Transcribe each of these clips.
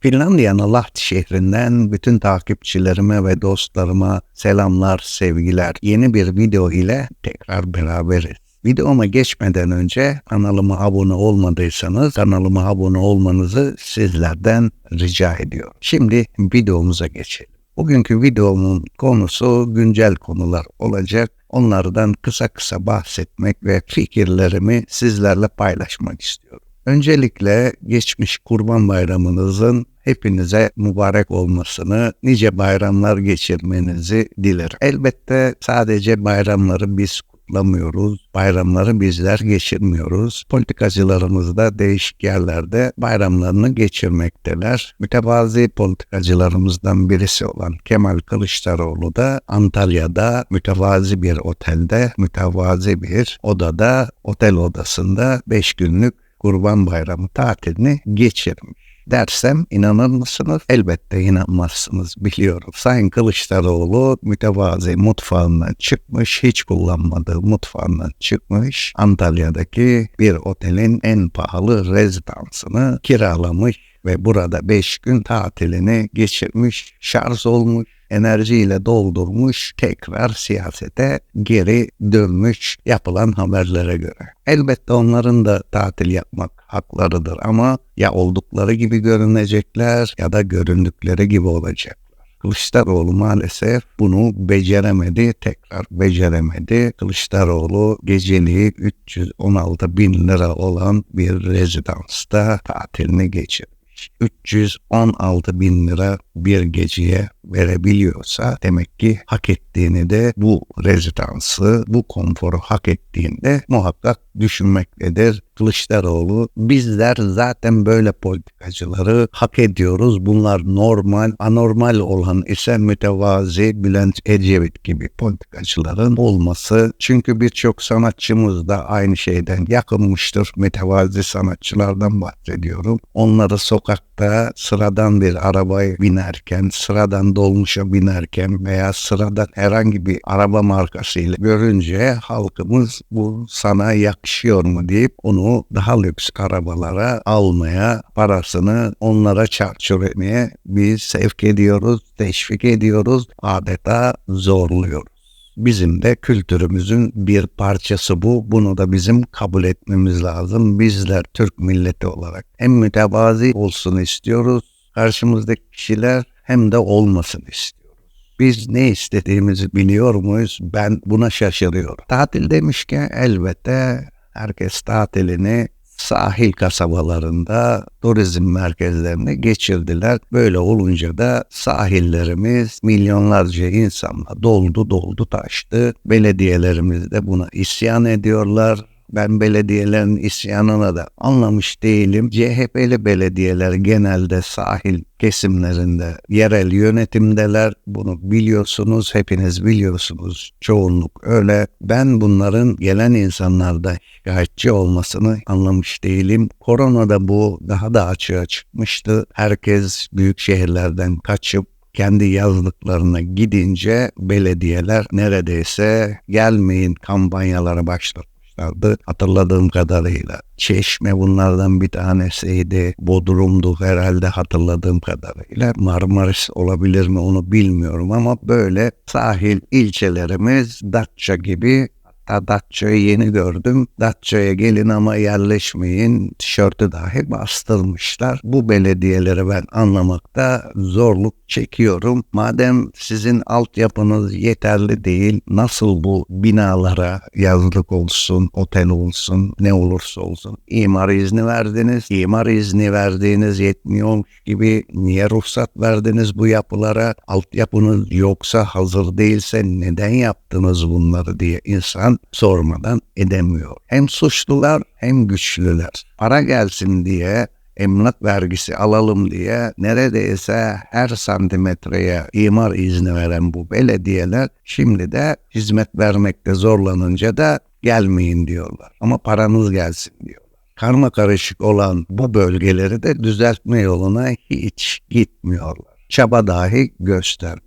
Finlandiya'nın Lahti şehrinden bütün takipçilerime ve dostlarıma selamlar, sevgiler. Yeni bir video ile tekrar beraberiz. Videoma geçmeden önce kanalıma abone olmadıysanız kanalıma abone olmanızı sizlerden rica ediyorum. Şimdi videomuza geçelim. Bugünkü videomun konusu güncel konular olacak. Onlardan kısa kısa bahsetmek ve fikirlerimi sizlerle paylaşmak istiyorum. Öncelikle geçmiş Kurban Bayramınızın hepinize mübarek olmasını, nice bayramlar geçirmenizi dilerim. Elbette sadece bayramları biz kutlamıyoruz. Bayramları bizler geçirmiyoruz. Politikacılarımız da değişik yerlerde bayramlarını geçirmekteler. Mütevazi politikacılarımızdan birisi olan Kemal Kılıçdaroğlu da Antalya'da mütevazi bir otelde, mütevazi bir odada, otel odasında 5 günlük Kurban Bayramı tatilini geçirmiş dersem inanır mısınız? Elbette inanmazsınız biliyorum. Sayın Kılıçdaroğlu mütevazi mutfağından çıkmış, hiç kullanmadığı mutfağından çıkmış. Antalya'daki bir otelin en pahalı rezidansını kiralamış ve burada 5 gün tatilini geçirmiş, şarj olmuş, enerjiyle doldurmuş, tekrar siyasete geri dönmüş yapılan haberlere göre. Elbette onların da tatil yapmak haklarıdır ama ya oldukları gibi görünecekler ya da göründükleri gibi olacak. Kılıçdaroğlu maalesef bunu beceremedi, tekrar beceremedi. Kılıçdaroğlu geceliği 316 bin lira olan bir rezidansta tatilini geçirdi. 316 bin lira bir geceye verebiliyorsa demek ki hak ettiğini de bu rezidansı, bu konforu hak ettiğinde muhakkak düşünmektedir. Kılıçdaroğlu bizler zaten böyle politikacıları hak ediyoruz. Bunlar normal, anormal olan ise mütevazi Bülent Ecevit gibi politikacıların olması. Çünkü birçok sanatçımız da aynı şeyden yakınmıştır. Mütevazi sanatçılardan bahsediyorum. Onları sokakta sıradan bir arabaya binerken, sıradan dolmuşa binerken veya sıradan herhangi bir araba markasıyla görünce halkımız bu sana yakışıyor mu deyip onu daha lüks arabalara almaya, parasını onlara çarçur etmeye biz sevk ediyoruz, teşvik ediyoruz, adeta zorluyoruz. Bizim de kültürümüzün bir parçası bu. Bunu da bizim kabul etmemiz lazım. Bizler Türk milleti olarak hem mütevazi olsun istiyoruz karşımızdaki kişiler hem de olmasın istiyoruz. Biz ne istediğimizi biliyor muyuz? Ben buna şaşırıyorum. Tatil demişken elbette herkes tatilini sahil kasabalarında turizm merkezlerine geçirdiler. Böyle olunca da sahillerimiz milyonlarca insanla doldu doldu taştı. Belediyelerimiz de buna isyan ediyorlar ben belediyelerin isyanına da anlamış değilim. CHP'li belediyeler genelde sahil kesimlerinde yerel yönetimdeler. Bunu biliyorsunuz, hepiniz biliyorsunuz. Çoğunluk öyle. Ben bunların gelen insanlarda şikayetçi olmasını anlamış değilim. Koronada bu daha da açığa çıkmıştı. Herkes büyük şehirlerden kaçıp kendi yazlıklarına gidince belediyeler neredeyse gelmeyin kampanyalara başladı vardı hatırladığım kadarıyla. Çeşme bunlardan bir tanesiydi. Bodrum'du herhalde hatırladığım kadarıyla. Marmaris olabilir mi onu bilmiyorum ama böyle sahil ilçelerimiz Datça gibi Hatta Datça'yı yeni gördüm. Datça'ya gelin ama yerleşmeyin. Tişörtü dahi bastırmışlar. Bu belediyeleri ben anlamakta zorluk çekiyorum. Madem sizin altyapınız yeterli değil, nasıl bu binalara yazlık olsun, otel olsun, ne olursa olsun imar izni verdiniz. İmar izni verdiğiniz yetmiyormuş gibi niye ruhsat verdiniz bu yapılara? Altyapınız yoksa hazır değilse neden yaptınız bunları diye insan sormadan edemiyor. Hem suçlular hem güçlüler. Para gelsin diye emlak vergisi alalım diye neredeyse her santimetreye imar izni veren bu belediyeler şimdi de hizmet vermekte zorlanınca da gelmeyin diyorlar. Ama paranız gelsin diyorlar. Karma karışık olan bu bölgeleri de düzeltme yoluna hiç gitmiyorlar. Çaba dahi göster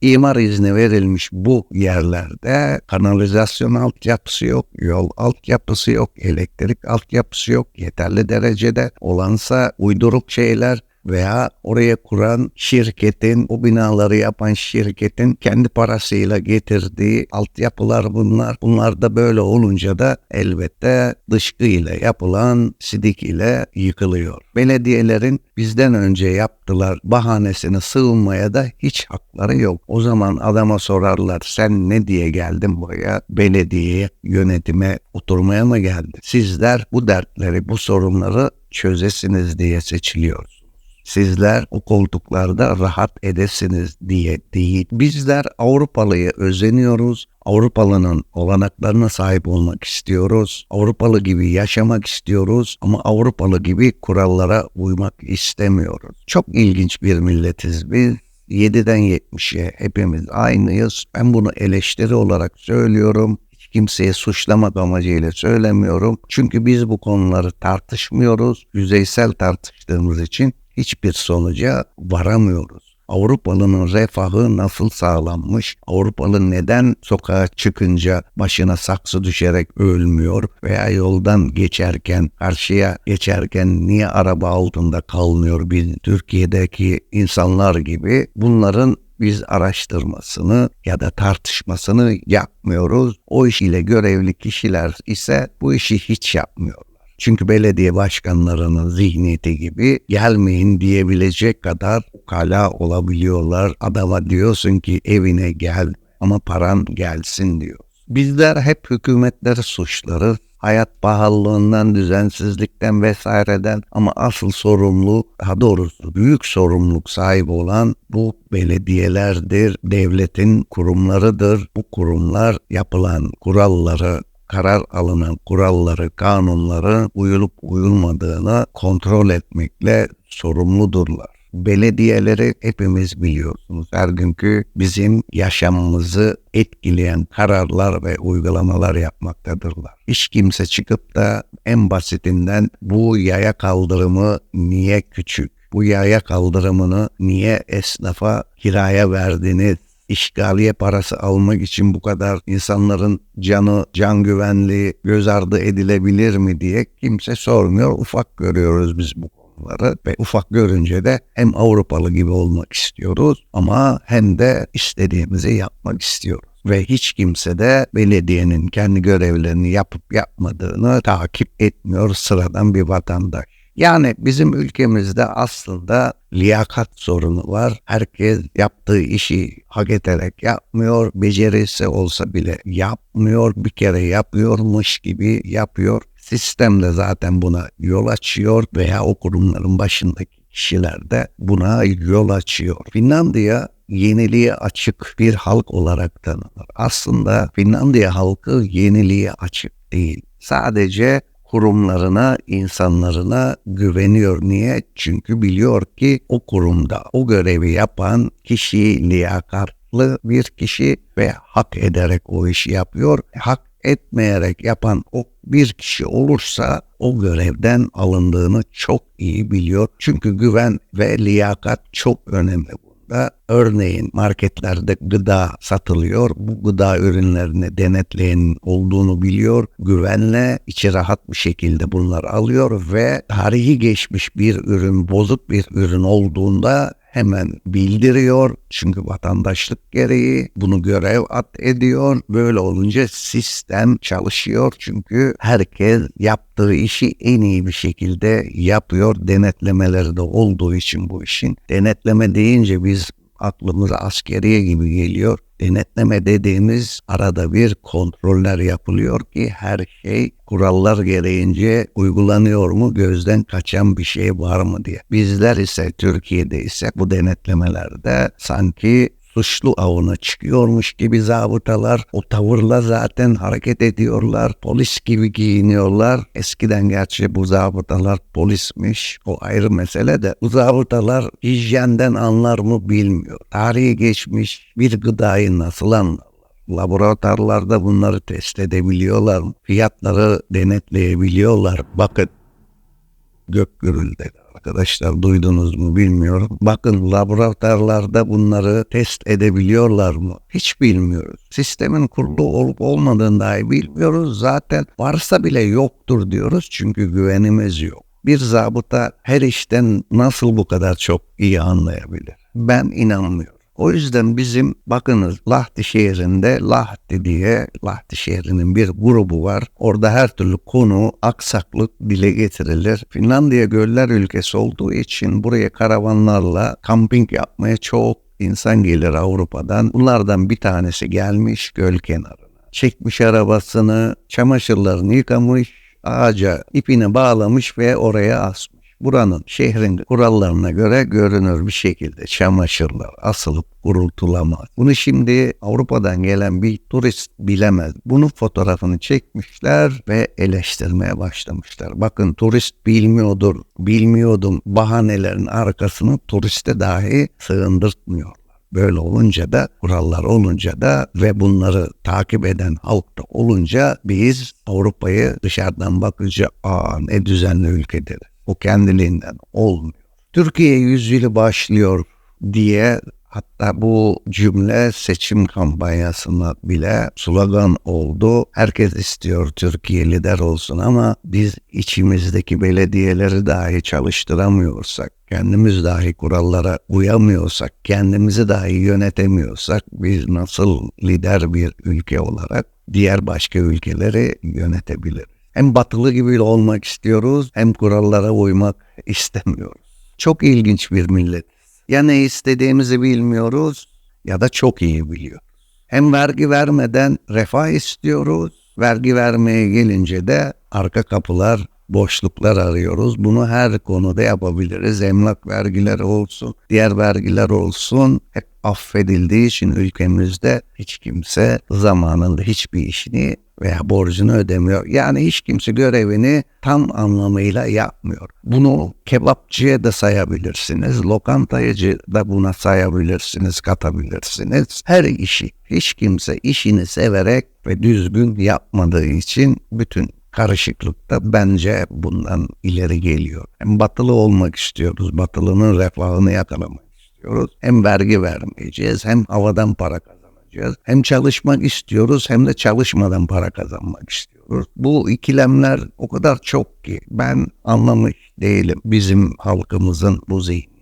imar izni verilmiş bu yerlerde kanalizasyon altyapısı yok, yol altyapısı yok, elektrik altyapısı yok yeterli derecede. Olansa uyduruk şeyler veya oraya kuran şirketin, o binaları yapan şirketin kendi parasıyla getirdiği altyapılar bunlar. Bunlar da böyle olunca da elbette dışkı ile yapılan sidik ile yıkılıyor. Belediyelerin bizden önce yaptılar bahanesine sığınmaya da hiç hakları yok. O zaman adama sorarlar sen ne diye geldin buraya? Belediyeye, yönetime oturmaya mı geldin? Sizler bu dertleri, bu sorunları çözesiniz diye seçiliyoruz. Sizler o koltuklarda rahat edesiniz diye değil. Bizler Avrupalıyı özeniyoruz. Avrupalının olanaklarına sahip olmak istiyoruz. Avrupalı gibi yaşamak istiyoruz ama Avrupalı gibi kurallara uymak istemiyoruz. Çok ilginç bir milletiz biz. 7'den 70'e hepimiz aynıyız. Ben bunu eleştiri olarak söylüyorum. Hiç kimseye suçlamak amacıyla söylemiyorum. Çünkü biz bu konuları tartışmıyoruz. Yüzeysel tartıştığımız için hiçbir sonuca varamıyoruz. Avrupalı'nın refahı nasıl sağlanmış? Avrupalı neden sokağa çıkınca başına saksı düşerek ölmüyor? Veya yoldan geçerken, karşıya geçerken niye araba altında kalmıyor? Biz Türkiye'deki insanlar gibi bunların biz araştırmasını ya da tartışmasını yapmıyoruz. O iş ile görevli kişiler ise bu işi hiç yapmıyor. Çünkü belediye başkanlarının zihniyeti gibi gelmeyin diyebilecek kadar ukala olabiliyorlar. Adama diyorsun ki evine gel ama paran gelsin diyor. Bizler hep hükümetleri suçlarız. Hayat pahalılığından, düzensizlikten vesaireden ama asıl sorumlu, daha doğrusu büyük sorumluluk sahibi olan bu belediyelerdir, devletin kurumlarıdır. Bu kurumlar yapılan kuralları karar alınan kuralları, kanunları uyulup uyulmadığını kontrol etmekle sorumludurlar. Belediyeleri hepimiz biliyorsunuz. Her günkü bizim yaşamımızı etkileyen kararlar ve uygulamalar yapmaktadırlar. Hiç kimse çıkıp da en basitinden bu yaya kaldırımı niye küçük? Bu yaya kaldırımını niye esnafa kiraya verdiniz? İşgaliye parası almak için bu kadar insanların canı, can güvenliği göz ardı edilebilir mi diye kimse sormuyor. Ufak görüyoruz biz bu konuları ve ufak görünce de hem Avrupalı gibi olmak istiyoruz ama hem de istediğimizi yapmak istiyoruz ve hiç kimse de belediyenin kendi görevlerini yapıp yapmadığını takip etmiyor sıradan bir vatandaş. Yani bizim ülkemizde aslında liyakat sorunu var. Herkes yaptığı işi hak ederek yapmıyor. Becerisi olsa bile yapmıyor. Bir kere yapıyormuş gibi yapıyor. Sistem de zaten buna yol açıyor veya o kurumların başındaki kişiler de buna yol açıyor. Finlandiya yeniliğe açık bir halk olarak tanınır. Aslında Finlandiya halkı yeniliğe açık değil. Sadece kurumlarına, insanlarına güveniyor. Niye? Çünkü biliyor ki o kurumda o görevi yapan kişi liyakatlı bir kişi ve hak ederek o işi yapıyor. Hak etmeyerek yapan o bir kişi olursa o görevden alındığını çok iyi biliyor. Çünkü güven ve liyakat çok önemli da örneğin marketlerde gıda satılıyor. Bu gıda ürünlerini denetleyen olduğunu biliyor. Güvenle içi rahat bir şekilde bunları alıyor ve tarihi geçmiş bir ürün, bozuk bir ürün olduğunda hemen bildiriyor. Çünkü vatandaşlık gereği bunu görev at ediyor. Böyle olunca sistem çalışıyor. Çünkü herkes yaptığı işi en iyi bir şekilde yapıyor. Denetlemeleri de olduğu için bu işin. Denetleme deyince biz aklımıza askeriye gibi geliyor. Denetleme dediğimiz arada bir kontroller yapılıyor ki her şey kurallar gereğince uygulanıyor mu gözden kaçan bir şey var mı diye. Bizler ise Türkiye'de ise bu denetlemelerde sanki suçlu avına çıkıyormuş gibi zabıtalar o tavırla zaten hareket ediyorlar. Polis gibi giyiniyorlar. Eskiden gerçi bu zabıtalar polismiş. O ayrı mesele de bu zabıtalar hijyenden anlar mı bilmiyor. Tarihi geçmiş bir gıdayı nasıl anlar? Laboratuvarlarda bunları test edebiliyorlar? Fiyatları denetleyebiliyorlar. Bakın gök gürültü arkadaşlar duydunuz mu bilmiyorum. Bakın laboratuvarlarda bunları test edebiliyorlar mı? Hiç bilmiyoruz. Sistemin kurulu olup olmadığını dahi bilmiyoruz. Zaten varsa bile yoktur diyoruz çünkü güvenimiz yok. Bir zabıta her işten nasıl bu kadar çok iyi anlayabilir? Ben inanmıyorum. O yüzden bizim bakınız Lahti şehrinde Lahti diye Lahti şehrinin bir grubu var. Orada her türlü konu aksaklık dile getirilir. Finlandiya göller ülkesi olduğu için buraya karavanlarla kamping yapmaya çok insan gelir Avrupa'dan. Bunlardan bir tanesi gelmiş göl kenarına. Çekmiş arabasını, çamaşırlarını yıkamış, ağaca ipini bağlamış ve oraya asmış. Buranın şehrin kurallarına göre görünür bir şekilde çamaşırlar asılıp kurultulamaz. Bunu şimdi Avrupa'dan gelen bir turist bilemez. Bunun fotoğrafını çekmişler ve eleştirmeye başlamışlar. Bakın turist bilmiyordur, bilmiyordum bahanelerin arkasını turiste dahi sığındırtmıyor. Böyle olunca da kurallar olunca da ve bunları takip eden halk da olunca biz Avrupa'yı dışarıdan bakınca aa ne düzenli ülkedir. O kendiliğinden olmuyor. Türkiye yüzyılı başlıyor diye Hatta bu cümle seçim kampanyasına bile slogan oldu. Herkes istiyor Türkiye lider olsun ama biz içimizdeki belediyeleri dahi çalıştıramıyorsak, kendimiz dahi kurallara uyamıyorsak, kendimizi dahi yönetemiyorsak biz nasıl lider bir ülke olarak diğer başka ülkeleri yönetebiliriz? Hem batılı gibi olmak istiyoruz hem kurallara uymak istemiyoruz. Çok ilginç bir millet. Ya ne istediğimizi bilmiyoruz ya da çok iyi biliyoruz. Hem vergi vermeden refah istiyoruz, vergi vermeye gelince de arka kapılar, boşluklar arıyoruz. Bunu her konuda yapabiliriz. Emlak vergileri olsun, diğer vergiler olsun. Hep affedildiği için ülkemizde hiç kimse zamanında hiçbir işini veya borcunu ödemiyor. Yani hiç kimse görevini tam anlamıyla yapmıyor. Bunu kebapçıya da sayabilirsiniz, lokantayıcı da buna sayabilirsiniz, katabilirsiniz. Her işi hiç kimse işini severek ve düzgün yapmadığı için bütün karışıklıkta bence bundan ileri geliyor. Hem batılı olmak istiyoruz, batılının refahını yakalamak istiyoruz. Hem vergi vermeyeceğiz, hem havadan para kazanacağız. Hem çalışmak istiyoruz, hem de çalışmadan para kazanmak istiyoruz. Bu ikilemler o kadar çok ki ben anlamış değilim bizim halkımızın bu zihniyetini.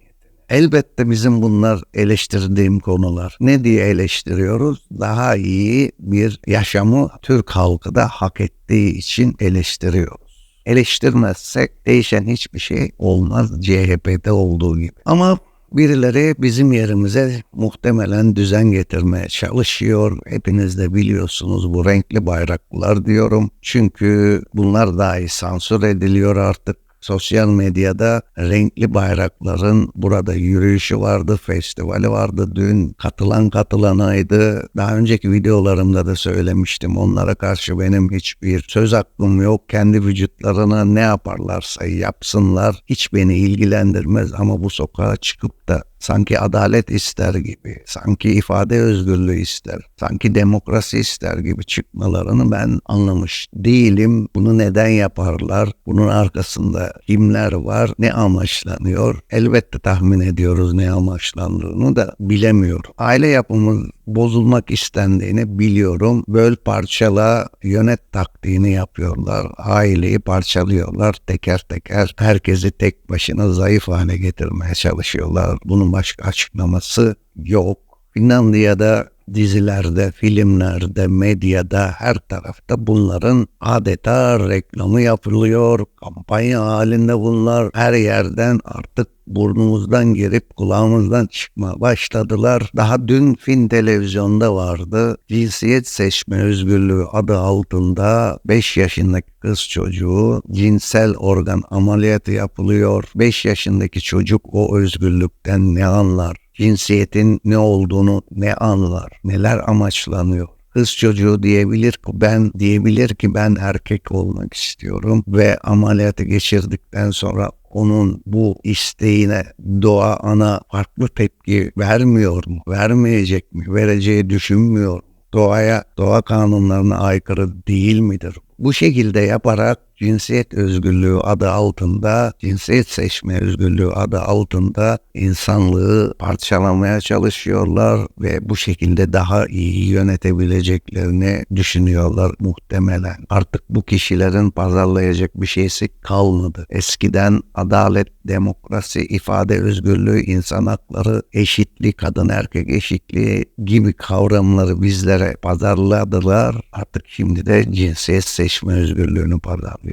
Elbette bizim bunlar eleştirdiğim konular. Ne diye eleştiriyoruz? Daha iyi bir yaşamı Türk halkı da hak ettiği için eleştiriyoruz. Eleştirmezsek değişen hiçbir şey olmaz CHP'de olduğu gibi. Ama Birileri bizim yerimize muhtemelen düzen getirmeye çalışıyor. Hepiniz de biliyorsunuz bu renkli bayraklar diyorum. Çünkü bunlar dahi sansür ediliyor artık. Sosyal medyada renkli bayrakların burada yürüyüşü vardı, festivali vardı. Dün katılan katılanaydı. Daha önceki videolarımda da söylemiştim. Onlara karşı benim hiçbir söz hakkım yok. Kendi vücutlarına ne yaparlarsa yapsınlar. Hiç beni ilgilendirmez ama bu sokağa çıkıp da sanki adalet ister gibi, sanki ifade özgürlüğü ister, sanki demokrasi ister gibi çıkmalarını ben anlamış değilim. Bunu neden yaparlar? Bunun arkasında kimler var? Ne amaçlanıyor? Elbette tahmin ediyoruz ne amaçlandığını da bilemiyorum. Aile yapımız bozulmak istendiğini biliyorum. Böl parçala yönet taktiğini yapıyorlar. Aileyi parçalıyorlar teker teker. Herkesi tek başına zayıf hale getirmeye çalışıyorlar. Bunun başka açıklaması yok. Finlandiya'da dizilerde, filmlerde, medyada her tarafta bunların adeta reklamı yapılıyor. Kampanya halinde bunlar her yerden artık burnumuzdan girip kulağımızdan çıkma başladılar. Daha dün fin televizyonda vardı. Cinsiyet seçme özgürlüğü adı altında 5 yaşındaki kız çocuğu cinsel organ ameliyatı yapılıyor. 5 yaşındaki çocuk o özgürlükten ne anlar? Cinsiyetin ne olduğunu ne anlar, neler amaçlanıyor. Kız çocuğu diyebilir ki ben diyebilir ki ben erkek olmak istiyorum ve ameliyatı geçirdikten sonra onun bu isteğine doğa ana farklı tepki vermiyor mu? Vermeyecek mi? Vereceği düşünmüyor mu? Doğaya, doğa kanunlarına aykırı değil midir? Bu şekilde yaparak cinsiyet özgürlüğü adı altında, cinsiyet seçme özgürlüğü adı altında insanlığı parçalamaya çalışıyorlar ve bu şekilde daha iyi yönetebileceklerini düşünüyorlar muhtemelen. Artık bu kişilerin pazarlayacak bir şeysi kalmadı. Eskiden adalet, demokrasi, ifade özgürlüğü, insan hakları, eşitlik, kadın erkek eşitliği gibi kavramları bizlere pazarladılar. Artık şimdi de cinsiyet seçme özgürlüğünü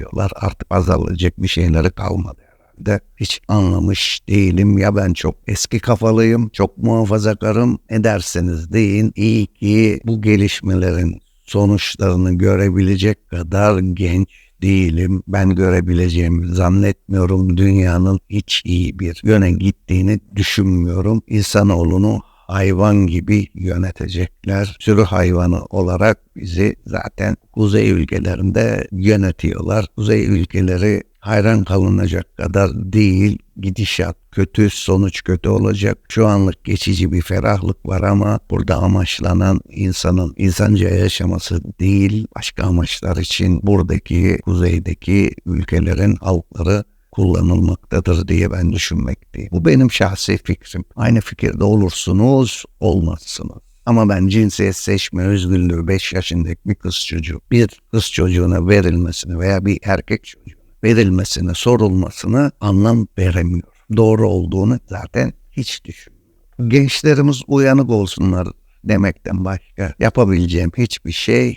pazarlıyorlar. Artık pazarlayacak bir şeyleri kalmadı herhalde. Hiç anlamış değilim ya ben çok eski kafalıyım, çok muhafazakarım. Ne derseniz deyin. İyi ki bu gelişmelerin sonuçlarını görebilecek kadar genç değilim. Ben görebileceğimi zannetmiyorum. Dünyanın hiç iyi bir yöne gittiğini düşünmüyorum. İnsanoğlunu hayvan gibi yönetecekler. Sürü hayvanı olarak bizi zaten kuzey ülkelerinde yönetiyorlar. Kuzey ülkeleri hayran kalınacak kadar değil. Gidişat kötü, sonuç kötü olacak. Şu anlık geçici bir ferahlık var ama burada amaçlanan insanın insanca yaşaması değil, başka amaçlar için buradaki kuzeydeki ülkelerin halkları kullanılmaktadır diye ben düşünmekteyim. Bu benim şahsi fikrim. Aynı fikirde olursunuz, olmazsınız. Ama ben cinsiyet seçme özgürlüğü 5 yaşındaki bir kız çocuğu, bir kız çocuğuna verilmesini veya bir erkek çocuğuna verilmesine, sorulmasını anlam veremiyorum. Doğru olduğunu zaten hiç düşünmüyorum. Gençlerimiz uyanık olsunlar demekten başka yapabileceğim hiçbir şey.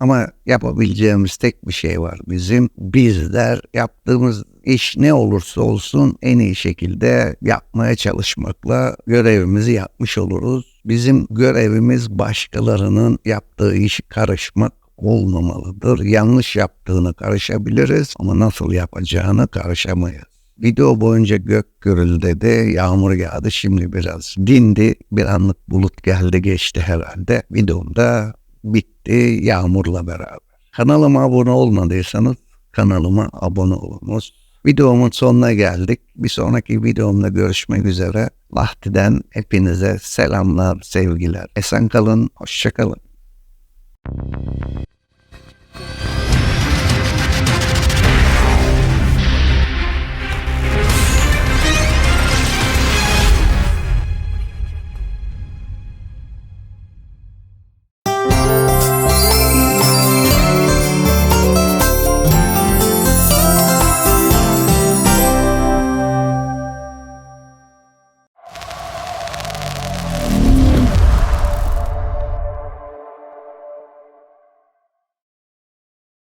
Ama yapabileceğimiz tek bir şey var bizim. Bizler yaptığımız iş ne olursa olsun en iyi şekilde yapmaya çalışmakla görevimizi yapmış oluruz. Bizim görevimiz başkalarının yaptığı işi karışmak olmamalıdır. Yanlış yaptığını karışabiliriz ama nasıl yapacağını karışamayız. Video boyunca gök gürüldedi, yağmur yağdı, şimdi biraz dindi, bir anlık bulut geldi geçti herhalde. Videomda bitti yağmurla beraber. Kanalıma abone olmadıysanız kanalıma abone olunuz. Videomun sonuna geldik. Bir sonraki videomda görüşmek üzere. Lahti'den hepinize selamlar, sevgiler. Esen kalın, hoşça kalın.